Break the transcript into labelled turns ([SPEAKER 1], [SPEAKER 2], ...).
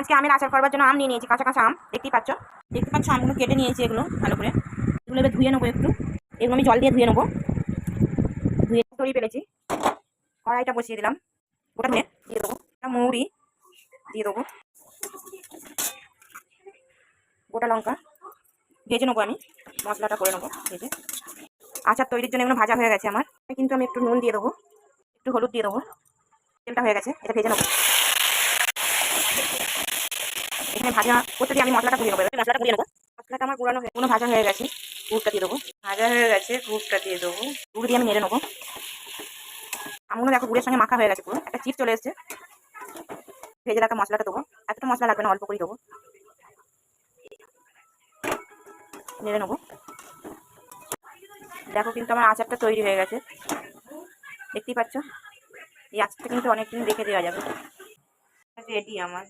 [SPEAKER 1] আজকে আমের আচার করবার জন্য আম নিয়ে নিয়েছি, কাঁচা কাঁচা আম, দেখতেই পাচ্ছ? দেখতে পাচ্ছ, আমগুলো কেটে নিয়েছি এগুলো ভালো করে। এগুলো এবার ধুয়ে নেব একটু। এগুলো আমি জল দিয়ে ধুয়ে নেব। ধুয়ে তৈরি পেরেছি কড়াইটা বসিয়ে দিলাম। ওটা ধুয়ে দিয়ে দেবো। মৌরি দিয়ে দেবো। গোটা লঙ্কা ভেজে নেব আমি। মশলাটা করে নেব ভেজে। আচার তৈরির জন্য এগুলো ভাজা হয়ে গেছে আমার। কিন্তু আমি একটু নুন দিয়ে দেবো। একটু হলুদ দিয়ে দেবো। তেলটা হয়ে গেছে এটা ভেজে নেব। এখানে ভাজা করতে দিয়ে আমি মশলাটা গুলিয়ে নেব। মশলাটা গুলিয়ে নেব। মশলাটা আমার গুঁড়ানো হয়ে কোনো ভাজা হয়ে গেছে গুড়টা দিয়ে দেবো। ভাজা হয়ে গেছে গুড়টা দিয়ে দেবো। গুড় দিয়ে আমি নেড়ে নেব। আমগুলো দেখো গুড়ের সঙ্গে মাখা হয়ে গেছে পুরো। একটা চিপ চলে এসছে। ভেজে রাখা মশলাটা দেবো। এতটা মশলা লাগবে না অল্প করে দেবো। নেড়ে নেব। দেখো কিন্তু আমার আচারটা তৈরি হয়ে গেছে। দেখতেই পাচ্ছ? এই আজকে কিন্তু অনেকদিন দেখে দেওয়া যাবে। রেডি আমার